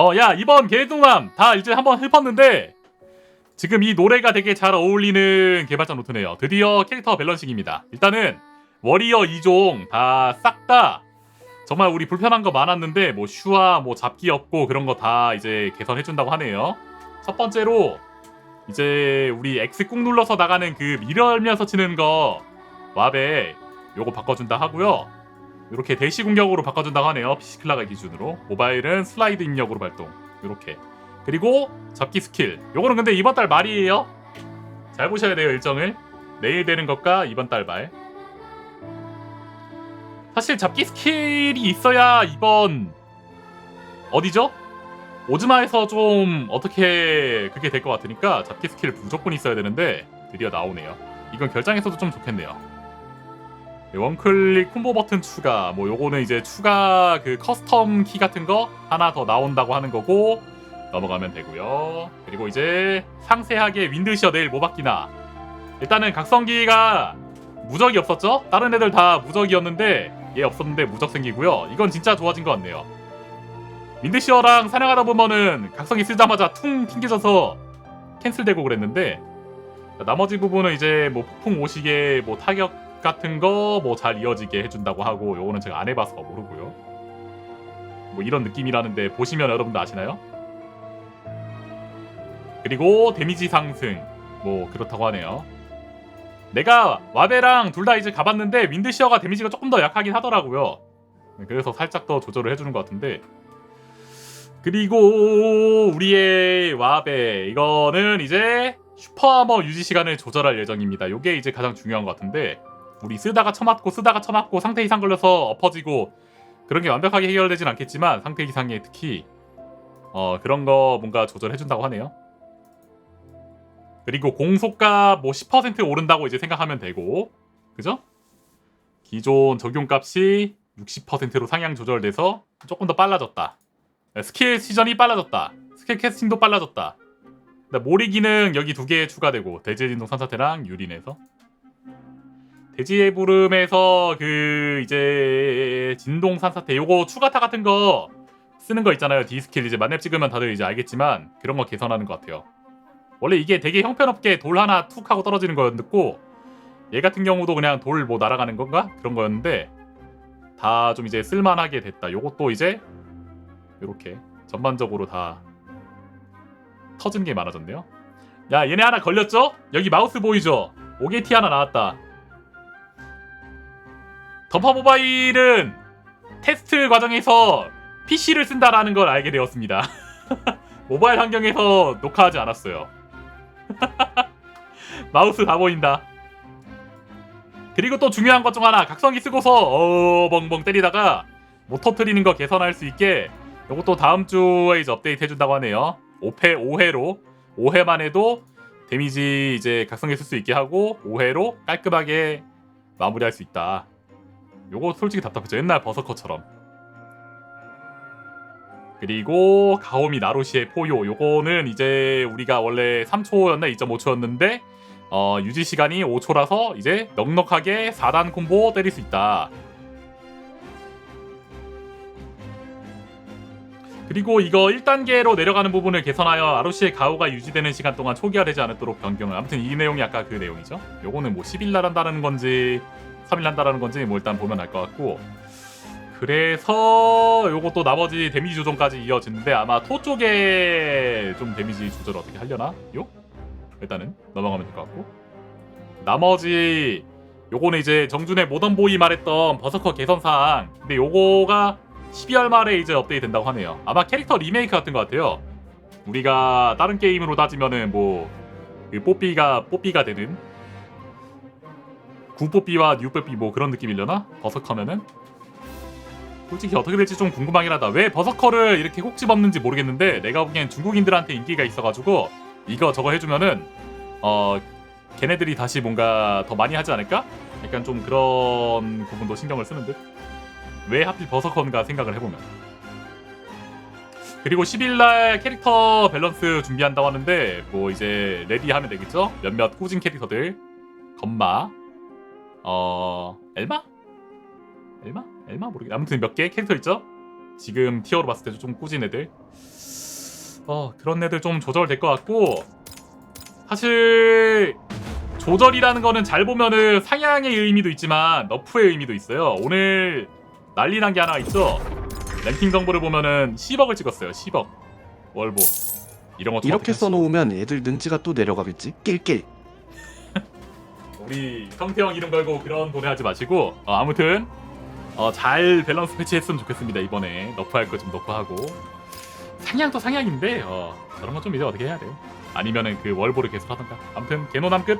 어, 야, 이번 개동함 다 이제 한번 읊었는데 지금 이 노래가 되게 잘 어울리는 개발자 노트네요. 드디어 캐릭터 밸런싱입니다. 일단은 워리어 2종 다 싹다 정말 우리 불편한 거 많았는데 뭐 슈화 뭐 잡기 없고 그런 거 다 이제 개선해 준다고 하네요. 첫 번째로 이제 우리 X 꾹 눌러서 나가는 그 밀어면서 치는 거 왑에 요거 바꿔준다 하고요. 이렇게 대시 공격으로 바꿔준다고 하네요. PC 클라가 기준으로 모바일은 슬라이드 입력으로 발동. 이렇게 그리고 잡기 스킬. 요거는 근데 이번 달 말이에요. 잘 보셔야 돼요 일정을. 내일 되는 것과 이번 달 말. 사실 잡기 스킬이 있어야 이번 어디죠? 오즈마에서 좀 어떻게 그게 될 것 같으니까 잡기 스킬 무조건 있어야 되는데 드디어 나오네요. 이건 결장에서도 좀 좋겠네요. 원클릭 콤보 버튼 추가. 뭐 요거는 이제 추가 그 커스텀 키 같은 거 하나 더 나온다고 하는 거고 넘어가면 되고요. 그리고 이제 상세하게 윈드시어 내일 뭐 바뀌나. 일단은 각성기가 무적이 없었죠? 다른 애들 다 무적이었는데 얘 없었는데 무적 생기고요. 이건 진짜 좋아진 것 같네요. 윈드시어랑 사냥하다 보면은 각성기 쓰자마자 퉁 튕겨져서 캔슬되고 그랬는데 나머지 부분은 이제 뭐 폭풍 오시게 뭐 타격 같은 거 뭐 잘 이어지게 해준다고 하고 요거는 제가 안 해봐서 모르고요. 뭐 이런 느낌이라는데 보시면 여러분도 아시나요? 그리고 데미지 상승 뭐 그렇다고 하네요. 내가 와베랑 둘 다 이제 가봤는데 윈드시어가 데미지가 조금 더 약하긴 하더라고요. 네, 그래서 살짝 더 조절을 해주는 것 같은데 그리고 우리의 와베 이거는 이제 슈퍼아머 유지 시간을 조절할 예정입니다. 요게 이제 가장 중요한 것 같은데 우리 쓰다가 쳐맞고 쓰다가 쳐맞고 상태 이상 걸려서 엎어지고 그런 게 완벽하게 해결되진 않겠지만 상태 이상에 특히 어 그런 거 뭔가 조절해준다고 하네요. 그리고 공속값 뭐10% 오른다고 이제 생각하면 되고 그죠? 기존 적용값이 60%로 상향 조절돼서 조금 더 빨라졌다. 스킬 시전이 빨라졌다. 스킬 캐스팅도 빨라졌다. 모리 기능 여기 두 개 추가되고 대제 진동 산사태랑 유린에서 대지의 부름에서 그 이제 진동 산 사태 요거 추가타 같은 거 쓰는 거 있잖아요. 디스킬 이제 만렙 찍으면 다들 이제 알겠지만 그런 거 개선하는 것 같아요. 원래 이게 되게 형편없게 돌 하나 툭 하고 떨어지는 거였고 얘 같은 경우도 그냥 돌 뭐 날아가는 건가 그런 거였는데 다 좀 이제 쓸만하게 됐다. 요것도 이제 이렇게 전반적으로 다 터진 게 많아졌네요. 야 얘네 하나 걸렸죠? 여기 마우스 보이죠? 오게티 하나 나왔다. 던파 모바일은 테스트 과정에서 PC를 쓴다라는 걸 알게 되었습니다. 모바일 환경에서 녹화하지 않았어요. 마우스 다 보인다. 그리고 또 중요한 것 중 하나 각성기 쓰고서 어 벙벙 때리다가 못 터트리는 거 개선할 수 있게 이것도 다음 주에 이제 업데이트 해준다고 하네요. 5회 5회로 5회만 해도 데미지 이제 각성기 쓸 수 있게 하고 5회로 깔끔하게 마무리할 수 있다. 요거 솔직히 답답했죠. 옛날 버서커처럼. 그리고 가오미 나루시의 포요 요거는 이제 우리가 원래 3초였나 2.5초였는데 어, 유지 시간이 5초라서 이제 넉넉하게 4단 콤보 때릴 수 있다. 그리고 이거 1단계로 내려가는 부분을 개선하여 아루시의 가오가 유지되는 시간 동안 초기화되지 않도록 변경을 아무튼 이 내용이 아까 그 내용이죠. 요거는 뭐 10일 날 한다는 건지 3일 한다라는 건지 뭐 일단 보면 알 것 같고. 그래서 요것도 나머지 데미지 조정까지 이어지는데 아마 토 쪽에 좀 데미지 조절 어떻게 하려나? 요? 일단은 넘어가면 될 것 같고. 나머지 요거는 이제 정준의 모던보이 말했던 버서커 개선사항. 근데 요거가 12월 말에 이제 업데이트 된다고 하네요. 아마 캐릭터 리메이크 같은 것 같아요. 우리가 다른 게임으로 따지면은 뭐 그 뽀삐가 뽀삐가 되는 구뽀삐와 뉴뽀삐 뭐 그런 느낌이려나? 버서커면은? 솔직히 어떻게 될지 좀 궁금하긴 하다. 왜 버서커를 이렇게 콕 집었는지 모르겠는데 내가 보기엔 중국인들한테 인기가 있어가지고 이거 저거 해주면은 어 걔네들이 다시 뭔가 더 많이 하지 않을까? 약간 좀 그런 부분도 신경을 쓰는 듯. 왜 하필 버서커인가 생각을 해보면. 그리고 10일날 캐릭터 밸런스 준비한다고 하는데 뭐 이제 레디 하면 되겠죠? 몇몇 꾸진 캐릭터들 건마 어 엘마? 엘마? 엘마 모르겠. 아무튼 몇개 캐릭터 있죠? 지금 티어로 봤을 때도 좀 꾸진 애들. 어 그런 애들 좀 조절될 것 같고 사실 조절이라는 거는 잘 보면은 상향의 의미도 있지만 너프의 의미도 있어요. 오늘 난리 난 게 하나 있죠. 랭킹 정보를 보면은 10억을 찍었어요. 10억 월보 이런 거 이렇게 써놓으면 애들 능지가 또 내려가겠지? 낄낄. 우리 성태형 이름 걸고 그런 돈에 하지 마시고 어, 아무튼 어, 잘 밸런스 패치했으면 좋겠습니다 이번에. 너프할 거 좀 너프하고. 상향도 상향인데 어, 저런 건 좀 이제 어떻게 해야 돼요? 아니면은 그 월보를 계속 하던가. 아무튼 개노남 끝